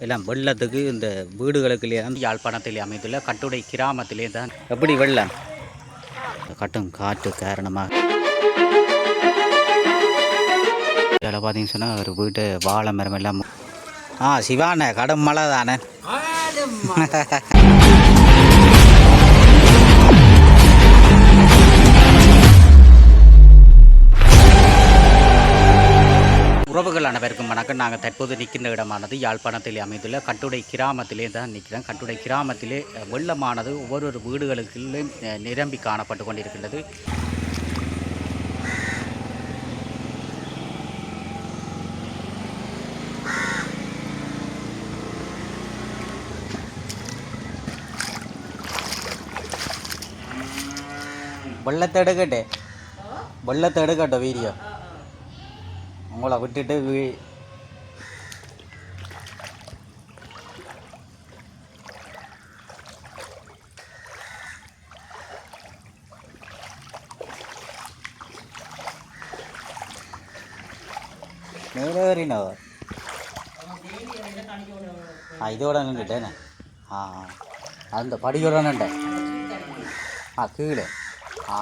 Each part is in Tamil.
எல்லாம் வெள்ளத்துக்கு இந்த வீடுகளுக்குள்ளே தான் யாழ்ப்பாணத்தில் அமைந்துள்ள கட்டுடை கிராமத்திலே தான். எப்படி வெள்ளம்? கட்டும் காற்று காரணமாக. இதில் பார்த்தீங்கன்னு சொன்னால் ஒரு வீட்டு வாழை மரம் எல்லாம் ஆ சிவானே கடும் மழை தானே. உறவுகள் அனைவருக்கும் வணக்கம். நாங்கள் தற்போது நிற்கின்ற இடமானது யாழ்ப்பாணத்தில் அமைந்துள்ள கட்டுடை கிராமத்திலே தான் நிற்கிறோம். கட்டுடை கிராமத்திலே வெள்ளமானது ஒவ்வொரு ஒரு நிரம்பி காணப்பட்டு கொண்டிருக்கின்றது. வெள்ளத்தை எடுக்கட்டே. வெள்ளத்தை எடுக்கட்டும் வீடியோ. உங்களை விட்டுட்டு வீ ஆ இதோட நின்றுட்டேனே. ஆ அந்த படியோட நின்றேன் ஆ கீழே. ஆ.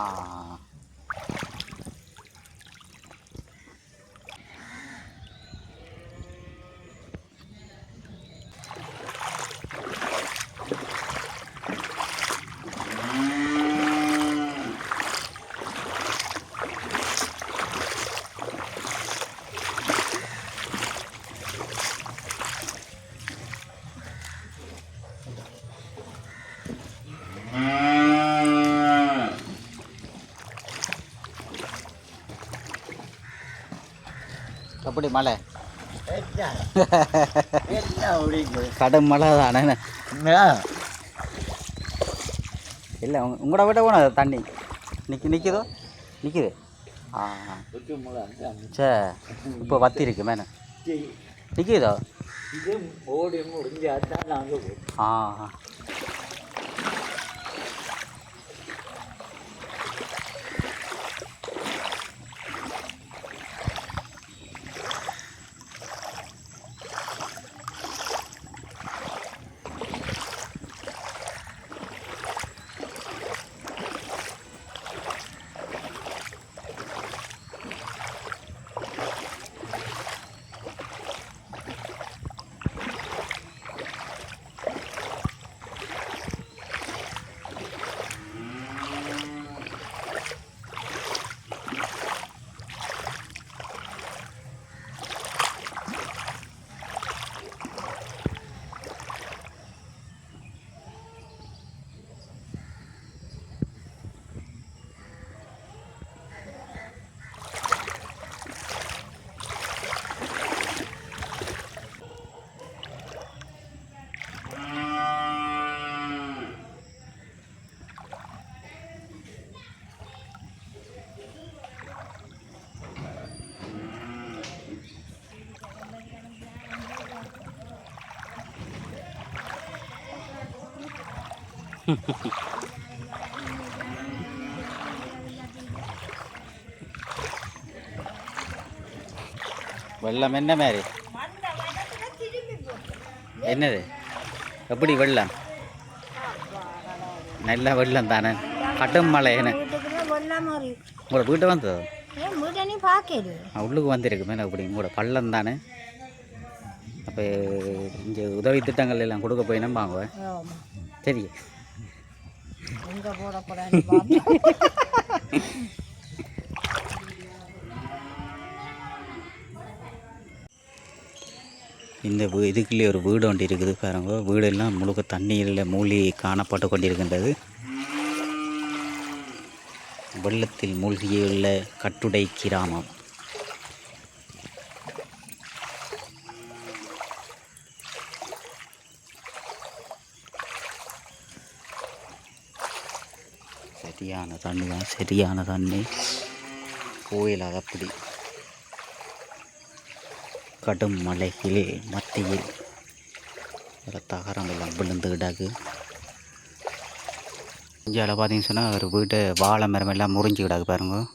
எப்படி மழை? கடும் மழை தானே. இல்லை உங்க உங்களோட விட்ட போன தண்ணி. நிற்கி நிற்குதோ நிற்குது ஆ. சே இப்போ வத்தி இருக்கு மேலே நிற்குதோ ஆ. வெள்ளம் என்ன மாதிரி? என்னது? எப்படி வெள்ளம்? நல்ல வெள்ளம் தானே. கடும் மழை என்ன? உங்களோட வீட்டை வந்ததோ? உள்ளுக்கு வந்திருக்கு மேலே அப்படி. உங்களோட பள்ளம் தானே? அப்போ இங்கே உதவி திட்டங்கள் எல்லாம் கொடுக்க போய் நம்ம வாங்குவேன் சரி. எங்க போட இந்த வீ- இதுக்குள்ளே ஒரு வீடு ஒன்று இருக்குது பாருங்க. வீடெல்லாம் முழுக்க தண்ணீரில் மூழ்கி காணப்பட்டு கொண்டிருக்கின்றது. வெள்ளத்தில் மூழ்கியுள்ள கட்டுடை கிராமம் சரியான தண்ணி தான் சரியான தண்ணி. கோயில் அதப்படி. கடும் மலையில் மத்தியில். ஒரு தகரம் எல்லாம் விழுந்து கிடக்கு. இந்தியாவில் பார்த்தீங்கன்னு சொன்னால் ஒரு வீட்டு வாழை மரம் எல்லாம் முறிஞ்சு கிடக்கு பாருங்க.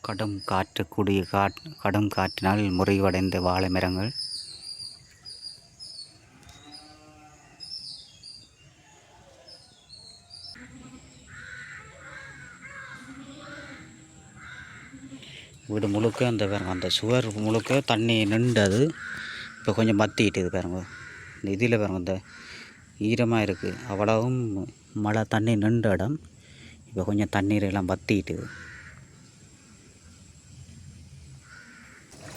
கடும் காற்று கூடிய காட் கடும் காற்றினால் முறிவடைந்த வாழை மரங்கள். வீடு முழுக்க அந்த பாருங்க அந்த சுவர் முழுக்க தண்ணி நின்றது. இப்போ கொஞ்சம் மத்திக்கிட்டுது பாருங்க. இந்த இதில் பாருங்க இந்த ஈரமாக இருக்குது அவ்வளவும் மழை தண்ணி நின்ற இடம். இப்போ கொஞ்சம் தண்ணீர் எல்லாம் மத்திக்கிட்டுது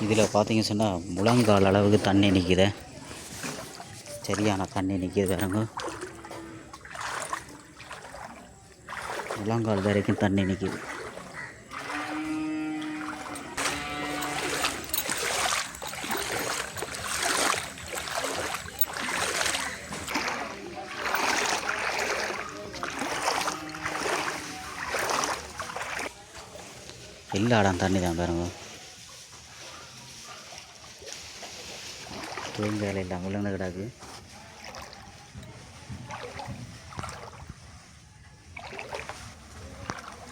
இதில் பார்த்தீங்க சொன்னால் முழங்கால் அளவுக்கு தண்ணி நிற்கிதே சரியான தண்ணி நிற்கிது பாருங்க. முழங்கால் வரைக்கும் தண்ணி நிற்கிது எல்லா தண்ணி தான் பாருங்க. தேங்காயில் எல்லாம் விழுந்து கிடக்கு.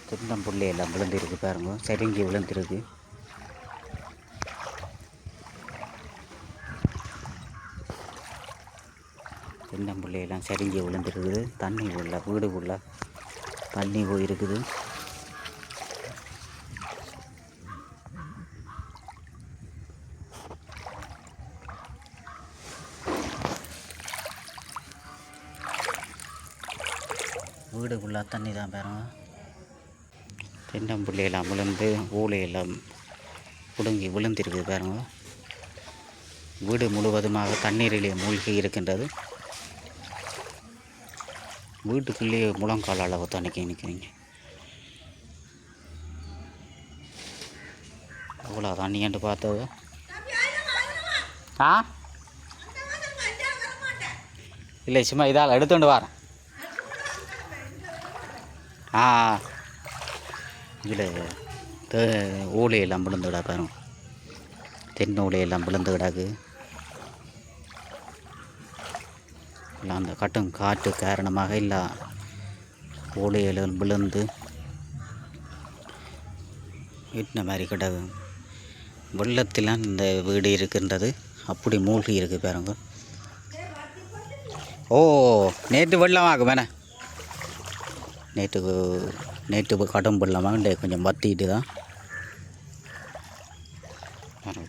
திருந்தம்புள்ளி எல்லாம் விழுந்திருக்கு பாருங்க. சரிங்கி விழுந்திருக்கு. தென்னம்புள்ளி எல்லாம் சரிங்கி விழுந்திருக்குது. தண்ணி உள்ள வீடு உள்ள தண்ணி போயிருக்குது. வீடு ஃபுல்லாக தண்ணி தான் பாருங்க. தென்னம்புள்ளையெல்லாம் விழுந்து ஊழையெல்லாம் பிடுங்கி விழுந்திருக்குது பாருங்க. வீடு முழுவதுமாக தண்ணீரிலே மூழ்கி இருக்கின்றது. வீட்டுக்குள்ளேயே முழங்கால் அளவு தண்ணிக்கு நிற்கிறீங்க அவ்வளோ தண்ணியாண்டு பார்த்தது? ஆ? இல்லை சும்மா இதால் எடுத்துட்டு வரேன். ஆ. இதில் ஓலையெல்லாம் ஊழையெல்லாம் விழுந்து விடா பாருங்க தென்னை ஓலையெல்லாம் விழுந்து கிடாக்கு எல்லாம் அந்த கட்டும் காற்று காரணமாக இல்லை. ஊழையெல்லாம் விழுந்து வீட்டின மாதிரி கிடக்கு. வெள்ளத்தில் இந்த வீடு இருக்கின்றது. அப்படி மூழ்கி இருக்கு பாருங்க. ஓ நேற்று வெள்ளமாகும் வேணே நேற்று நேற்று கடன் பண்ணலாமா கொஞ்சம் வத்திட்டு தான்.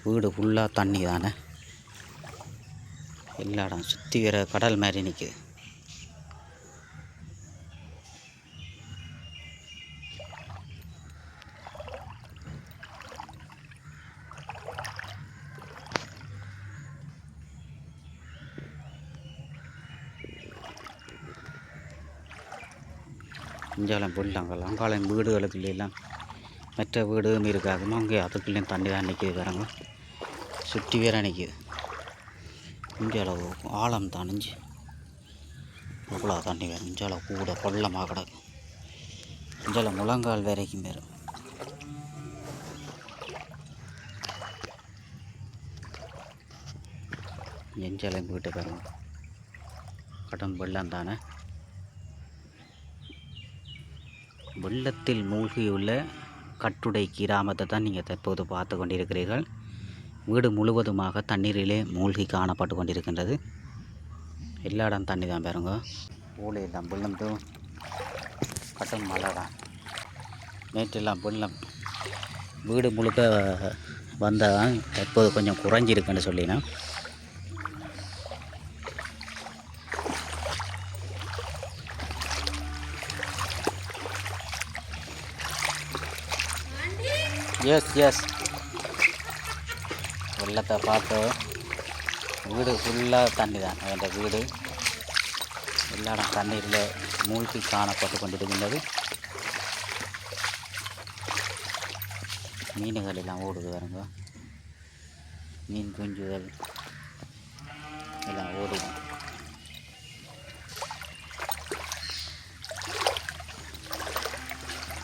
வீடு ஃபுல்லாக தண்ணி தானே. எல்லா இடம் சுற்றி வர கடல் மாதிரி நிற்கிது இஞ்சாலம் போடலாங்க அங்காளம் வீடுகளுக்குள்ளெல்லாம் மற்ற வீடும் இருக்காதுமா அங்கே அதுக்குள்ளேயும் தண்ணி தான் நிற்கிது பாருங்க. சுற்றி வேற நிற்கிது இஞ்சால ஆழம் தணிஞ்சு அவ்வளோ தண்ணி வேறு. இஞ்சால கூட பள்ளமாக கிடக்கும் இஞ்சால முழங்கால் வரைக்கும் வேறு. எஞ்சாலம் போயிட்டு பாருங்க. கடன் வெள்ளம் தானே. வெள்ளத்தில் மூழ்கியுள்ள கட்டுடை கிராமத்தை தான் நீங்கள் தற்போது பார்த்து கொண்டிருக்கிறீர்கள். வீடு முழுவதுமாக தண்ணீரிலே மூழ்கி காணப்பட்டு கொண்டிருக்கின்றது. எல்லா இடம் தண்ணி தான் பாருங்க. ஊழையெல்லாம் வெள்ளந்தும் கட்டும் மழை தான். நேற்றெல்லாம் வெள்ளம் வீடு முழுக்க வந்தால் தற்போது கொஞ்சம் குறைஞ்சிருக்குன்னு சொல்லினா எஸ் எஸ் வெள்ளத்தை பார்த்து வீடு ஃபுல்லாக தண்ணி தான் அந்த வீடு. எல்லா இடம் தண்ணீரில் மூழ்கி காணப்பட்டு கொண்டிருக்கின்றது. மீன்கள் எல்லாம் ஓடுது பாருங்க. மீன் குஞ்சுகள் எல்லாம் ஓடுது.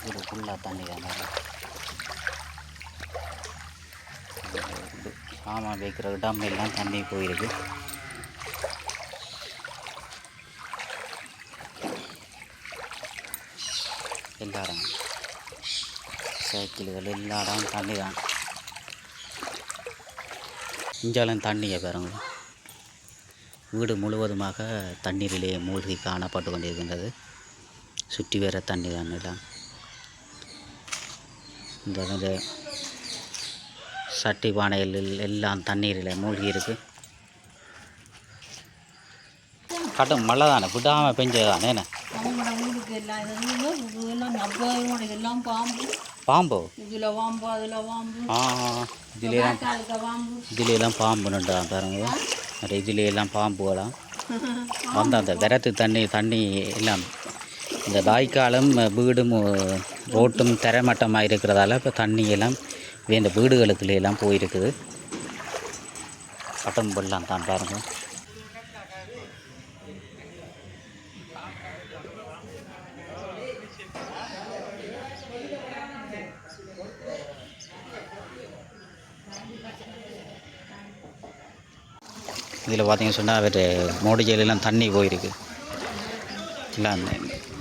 வீடு ஃபுல்லாக தண்ணி தான் ஆமாம் வைக்கிற இடம் எல்லாம் தண்ணி போயிருக்கு. எல்லாரும். சைக்கிள்கள் எல்லாரும் தண்ணி தான் இஞ்சாலும் தண்ணியை பாருங்க. வீடு முழுவதுமாக தண்ணீரிலே மூழ்கி காணப்பட்டு கொண்டிருக்கின்றது. சுற்றி வேற தண்ணி தான் எல்லாம். இந்த சட்டி பானையில் எல்லாம் தண்ணீரில் மூழ்கி இருக்கு கட்டும் மழை தானே விடாமல் பெஞ்சது தானே என்ன? பாம்பு. இதில் பாம்பு அதில் பாம்பு ஆ இதுலாம் காலுக்கு பாம்பு நண்டுதான் பாருங்க. நிறைய இதுலையெல்லாம் பாம்புகளாம் வந்து அந்த விரத்து தண்ணி தண்ணி எல்லாம். இந்த வாய்க்காலும் வீடும் ரோட்டும் தரைமட்டமாக இருக்கிறதால இப்போ தண்ணி வேண்ட இந்த வீடுகளுக்குள்ள எல்லாம் போயிருக்குது. பட்டம் வெள்ளம் தான் பாருங்க. இதில் பார்த்தீங்கன்னு சொன்னால் அவர் மோடிஜையிலெல்லாம் தண்ணி போயிருக்கு. இல்லை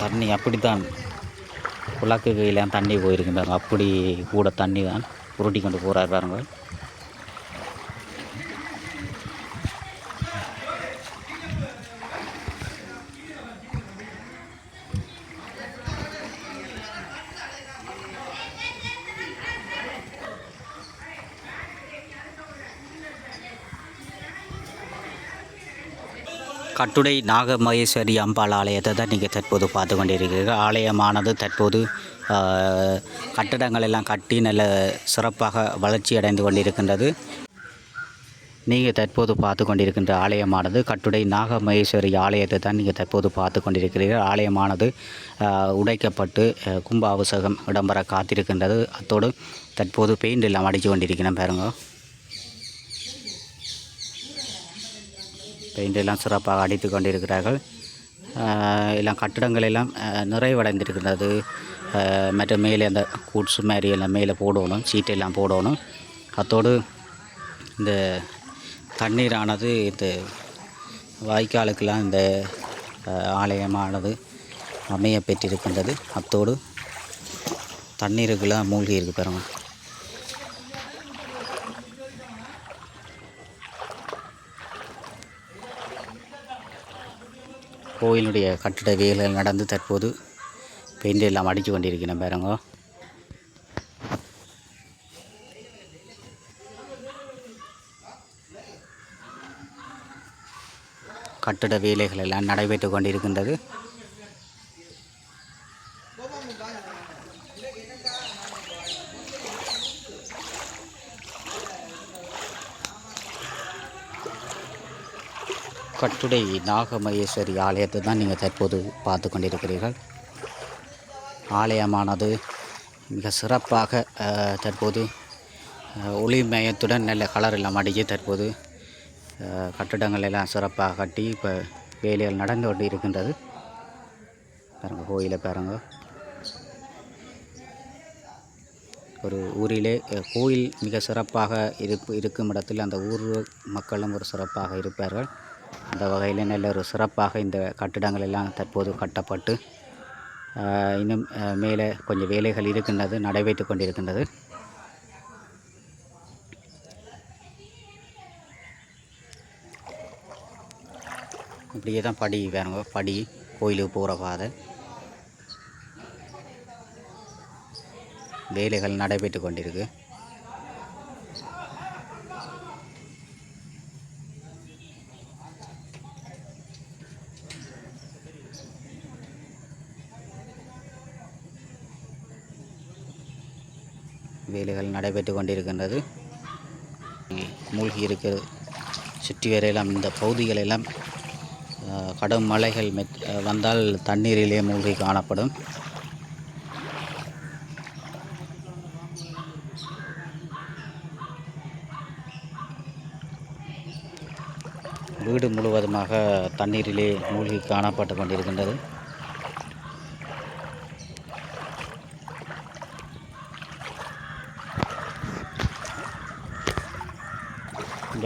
தண்ணி அப்படி தான் குழாக்கு கையிலாம் தண்ணி போயிருக்கு. அப்படி கூட தண்ணி தான். உருட்டி கொண்டு போகிறார் பாருங்கள் கட்டுடை நாகமகேஸ்வரி அம்பாள் ஆலயத்தை தான் நீங்கள் தற்போது பார்த்து கொண்டிருக்கிறீர்கள். ஆலயமானது தற்போது கட்டடங்கள் எல்லாம் கட்டி நல்ல சிறப்பாக வளர்ச்சி அடைந்து கொண்டிருக்கின்றது. நீங்கள் தற்போது பார்த்து கொண்டிருக்கின்ற ஆலயமானது கட்டுடை நாகமகேஸ்வரி ஆலயத்தை தான் நீங்கள் தற்போது பார்த்து கொண்டிருக்கிறீர்கள். ஆலயமானது உடைக்கப்பட்டு கும்பாபிஷேகம் இடம்பெற காத்திருக்கின்றது. அத்தோடு தற்போது பெயிண்ட் எல்லாம் அடித்து கொண்டிருக்கிறேன் பாருங்கள் பெயிண்ட் எல்லாம் சிறப்பாக அடித்து கொண்டிருக்கிறார்கள். எல்லாம் கட்டிடங்கள் எல்லாம் நிறைவடைந்திருக்கிறது மற்ற மேலே அந்த கூட்ஸ் மாதிரி எல்லாம் மேலே போடணும் சீட்டெல்லாம் போடணும். அத்தோடு இந்த தண்ணீரானது இந்த வாய்க்காலுக்கெல்லாம் இந்த ஆலயமானது அமைய பெற்றிருக்கின்றது. அத்தோடு தண்ணீருக்கெல்லாம் மூழ்கி இருக்கு பாருங்கள் கோயிலுடைய கட்டிட வேலைகள் நடந்து தற்போது பெயிண்ட் எல்லாம் அடித்து கொண்டிருக்கிறேன் பாருங்க. கட்டிட வேலைகள் எல்லாம் நடைபெற்று கொண்டிருக்கின்றது. கட்டுடை நாகமகேஸ்வரி ஆலயத்தை தான் நீங்கள் தற்போது பார்த்து கொண்டிருக்கிறீர்கள். ஆலயமானது மிக சிறப்பாக தற்போது ஒளிமயத்துடன் நல்ல கலர் எல்லாம் அடித்து தற்போது கட்டிடங்கள் எல்லாம் சிறப்பாக கட்டி இப்போ வேலைகள் நடந்து கொண்டு இருக்கின்றது பாருங்க கோயிலை பாருங்க. ஒரு ஊரிலே கோயில் மிக சிறப்பாக இருப்பு இருக்கும் இடத்தில் அந்த ஊர் மக்களும் ஒரு சிறப்பாக இருப்பார்கள். அந்த வகையில் நல்ல ஒரு சிறப்பாக இந்த கட்டிடங்கள் எல்லாம் தற்போது கட்டப்பட்டு இன்னும் மேலே கொஞ்சம் வேலைகள் இருக்கின்றது நடைபெற்று கொண்டிருக்கின்றது. இப்படியே தான் படி வேணுங்க படி கோயிலுக்கு போகிற பாதை. வேலைகள் நடைபெற்று கொண்டிருக்கு. வேலைகள் நடைபெற்று கொண்டிருக்கின்றது. மூழ்கி இருக்கிறது சுற்றி வரையெல்லாம் இந்த பகுதிகள் எல்லாம் கடும் மழைகள் மெத் வந்தால் தண்ணீரிலே மூழ்கி காணப்படும். வீடு முழுவதுமாக தண்ணீரிலே மூழ்கி காணப்பட்டு கொண்டிருக்கின்றது.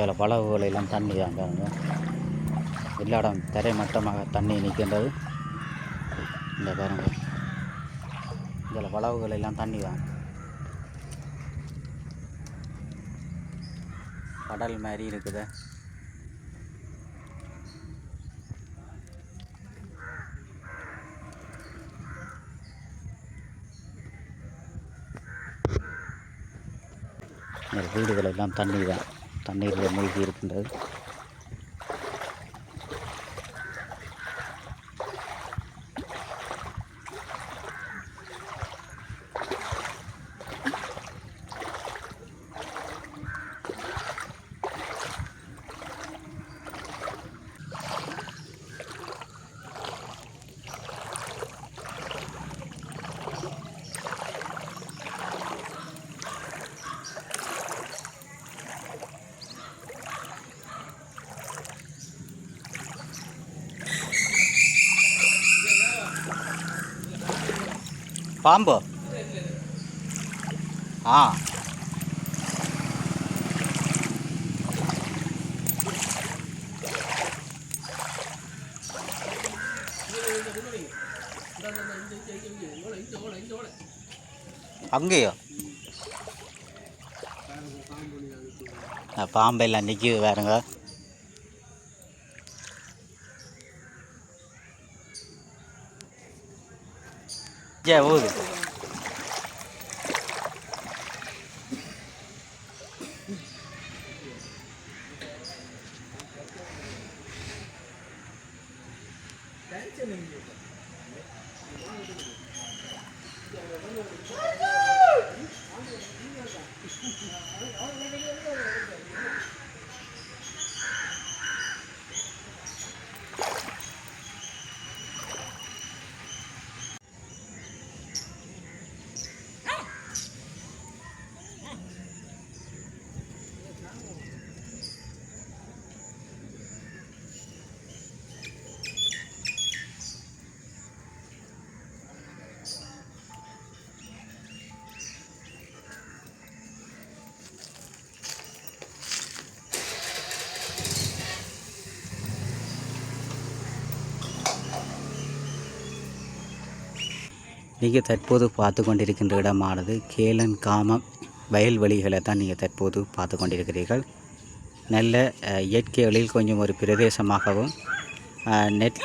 இங்கே பலவுகள் தண்ணி தான் பாருங்க எல்லா இடம் மட்டமாக தண்ணி நிற்கின்றது இந்த பாருங்க. இதில் வளவுகள் எல்லாம் தண்ணி தான் கடல் மாதிரி இருக்குது. வீடுகளெல்லாம் தண்ணி தான். தண்ணீரில் மூழ்கி இருக்கின்றது பாம்பு ஆ அங்கேயோ ஆ, பாம்பெல்லாம் நிற்கிது வேறுங்க જય બોલ நீங்கள் தற்போது பார்த்து கொண்டிருக்கின்ற இடமானது கேலன் காமம் வயல்வெளிகளை தான் நீங்கள் தற்போது பார்த்து கொண்டிருக்கிறீர்கள். நல்ல இயற்கை வழியில் கொஞ்சம் ஒரு பிரதேசமாகவும் நெல்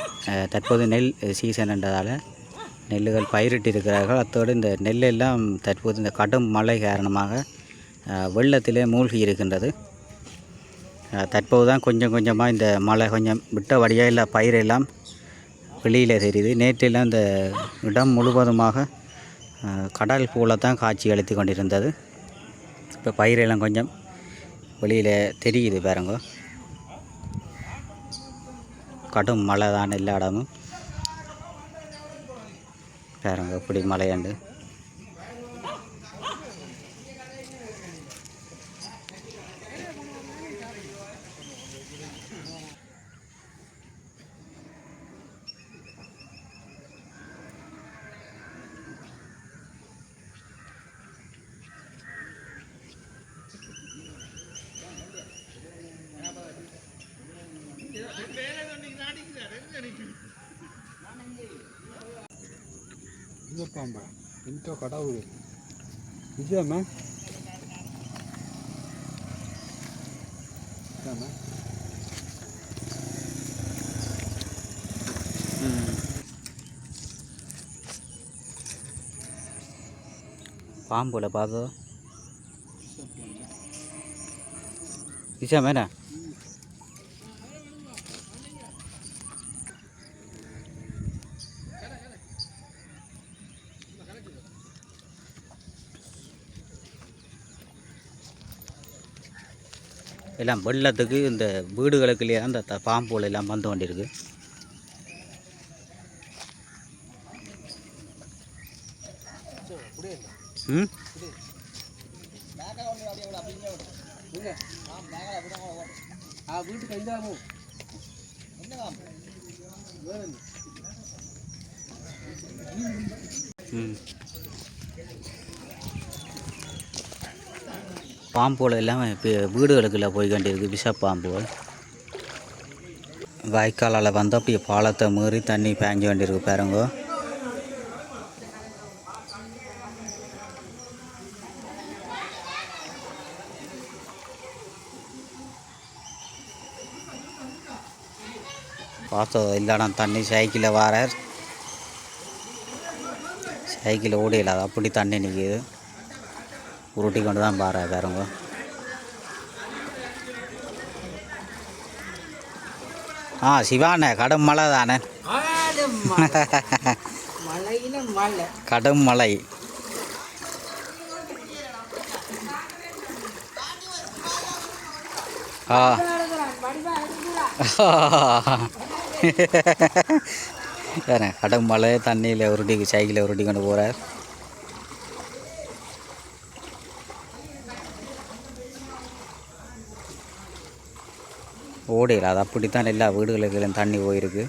தற்போது நெல் சீசன் என்றதால் நெல்லுகள் பயிரிட்டு இருக்கிறார்கள் அத்தோடு இந்த நெல்லெல்லாம் தற்போது இந்த கடும் மழை காரணமாக வெள்ளத்திலே மூழ்கி இருக்கின்றது. தற்போது தான் கொஞ்சம் கொஞ்சமாக இந்த மழை கொஞ்சம் விட்ட வழியாக இல்லை பயிரெல்லாம் வெளியில் தெரியுது. நேற்றெல்லாம் இந்த இடம் முழுவதுமாக கடல் போல தான் காட்சி அளித்து கொண்டிருந்தது. இப்போ பயிரெல்லாம் கொஞ்சம் வெளியில் தெரியுது பாருங்க. கடும் மழை தான் எல்லா இடமும். பாருங்க எப்படி மழையாண்டு. பாம்பா இந்த கடவுள். நிஜாமா? நிஜாமா? பாம்புல பார்த்தோ நிஜாமேண்ணா எல்லாம் வெள்ளத்துக்கு இந்த வீடுகளுக்குள்ளேயே அந்த த- பாம்புகள் எல்லாம் வந்து கொண்டிருக்கு. பாம்புகள் எல்லாம் இப்போ வீடுகளுக்குள்ள போய் கண்டிருக்கு விஷ பாம்புகள் வாய்க்காலால் வந்து அப்படியே பாலத்தை மீறி தண்ணி பேஞ்சு வேண்டியிருக்கு பாருங்க. பார்த்தோம் இல்லைனா தண்ணி சைக்கிளில் வாரார். சைக்கிள் ஓடியல அப்படி தண்ணி நிற்கிது உருட்டி கொண்டு தான் பாரு பாருங்க. ஆ சிவானே கடும் மழை தானே. கடும் மழை. ஆ. கடும் மழை தண்ணியில் உருட்டி சைக்கிளை உருட்டி கொண்டு போகிறார் ஓடையில். அது அப்படித்தான் எல்லா வீடுகளுக்கும் தண்ணி போயிருக்கு.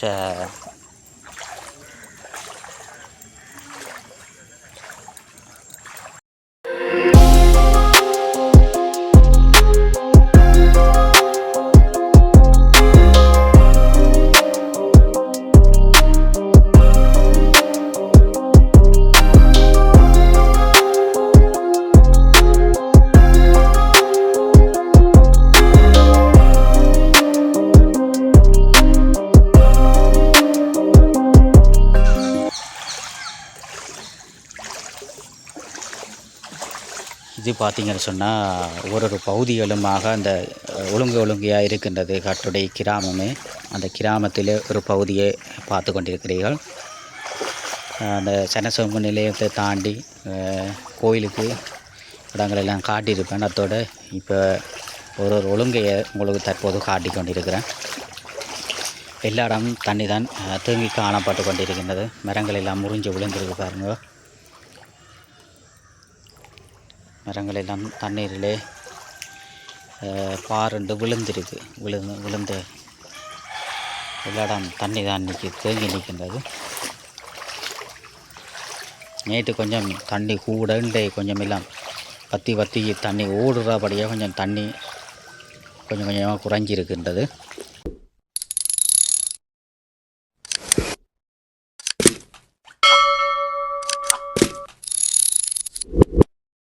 சே பார்த்தீங்கன்னு சொன்னால் ஒரு ஒரு பகுதிகளுமாக அந்த ஒழுங்கு ஒழுங்கையாக இருக்கின்றது கட்டுடைய கிராமமே. அந்த கிராமத்தில் ஒரு பகுதியை பார்த்து கொண்டிருக்கிறீர்கள். அந்த சனசோம்பு நிலையத்தை தாண்டி கோயிலுக்கு இடங்களெல்லாம் காட்டியிருப்பேன். அதோடு இப்போ ஒரு ஒரு ஒழுங்கையை உங்களுக்கு தற்போது காட்டி கொண்டிருக்கிறேன். எல்லா இடமும் தண்ணி தான் தூங்கி தேங்கி காணப்பட்டு கொண்டிருக்கின்றது. மரங்கள் எல்லாம் முறிஞ்சு விழுந்திருக்கு பாருங்கள் மரங்கள் எல்லாம் தண்ணீரிலே பாருண்டு விழுந்திருக்கு விழுந்து விழுந்து எல்லா தண்ணி தான் நிற்கி தேங்கி நிற்கின்றது. நேற்று கொஞ்சம் தண்ணி கூட கொஞ்சம் எல்லாம் பற்றி பற்றி தண்ணி ஓடுறபடியாக கொஞ்சம் தண்ணி கொஞ்சம் கொஞ்சமாக குறைஞ்சிருக்கின்றது.